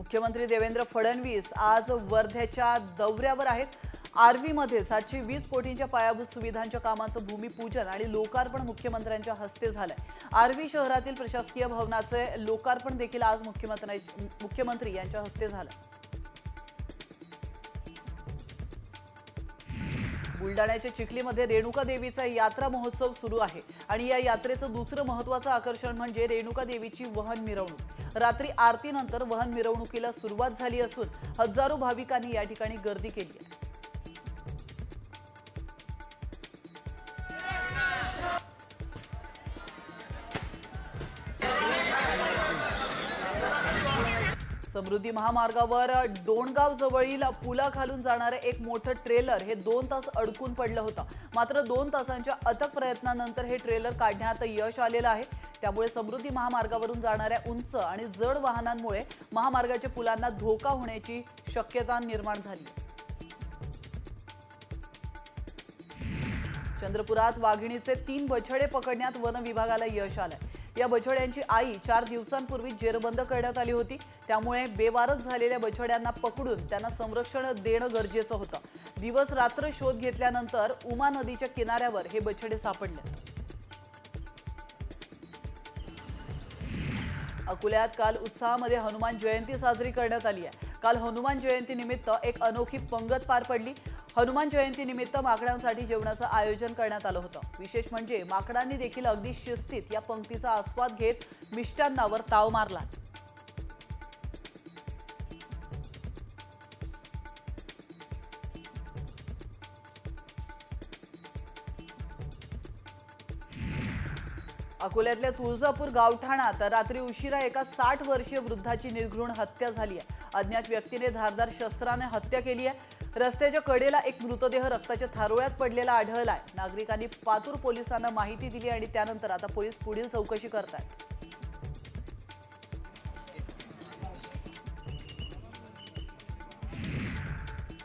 मुख्यमंत्री देवेंद्र फडणवीस आज वर्ध्याच्या दौऱ्यावर आहेत. आर्वीमध्ये सातशे वीस कोटींच्या पायाभूत सुविधांच्या कामाचं भूमिपूजन आणि लोकार्पण मुख्यमंत्र्यांच्या हस्ते झालंय. आर्वी शहरातील प्रशासकीय भवनाचे लोकार्पण देखील आज मुख्यमंत्री मुख्यमंत्री यांच्या हस्ते झालं. बुलडाण्याच्या चिखलीमध्ये रेणुका देवीचा यात्रा महोत्सव सुरू आहे. आणि या यात्रेचं दुसरं महत्वाचं आकर्षण म्हणजे रेणुका देवीची वहन मिरवणूक. रात्री आरतीनंतर वहन मिरवणुकीला सुरुवात झाली असून हजारो भाविकांनी या ठिकाणी गर्दी केली आहे. समृद्धी महामार्गावर डोणगाव जवळील पुलाखालून जाणारे एक मोठं ट्रेलर हे दोन तास अडकून पडलं होतं. मात्र दोन तासांच्या अथक प्रयत्नानंतर हे ट्रेलर काढण्यात यश आलेलं आहे. त्यामुळे समृद्धी महामार्गावरून जाणाऱ्या उंच आणि जड वाहनांमुळे महामार्गाच्या पुलांना धोका होण्याची शक्यता निर्माण झाली. चंद्रपुरात वाघिणीचे तीन बछडे पकडण्यात वन विभागाला यश आलंय. या बछड्यांची आई चार दिवसांपूर्वी जेरबंद करण्यात आली होती. त्यामुळे बेवारस झालेल्या बछड्यांना पकडून त्यांना संरक्षण देणं गरजेचं होतं. दिवस रात्र शोध घेतल्यानंतर उमा नदीच्या किनाऱ्यावर हे बछडे सापडले. अकोल्यात काल उत्साहामध्ये हनुमान जयंती साजरी करण्यात आली आहे. काल हनुमान जयंती निमित्त एक अनोखी पंगत पार पडली. हनुमान जयंती निमित्त माकडांसाठी जेवणाचं आयोजन करण्यात आलं होतं. विशेष म्हणजे माकडांनी देखील अगदी शिस्तीत या पंक्तीचा आस्वाद घेत मिष्टांनावर ताव मारला. अकोल्यातल्या तुळजापूर गावठाणात रात्री उशिरा एका साठ वर्षीय वृद्धाची निर्घृण हत्या झाली आहे. अज्ञात व्यक्तीने धारदार शस्त्राने हत्या केली आहे. रस्त्याच्या कडेला एक मृतदेह रक्ताच्या थारोळ्यात पडलेला आढळलाय. नागरिकांनी पातूर पोलिसांना माहिती दिली आणि त्यानंतर आता पोलीस पुढील चौकशी करतायत.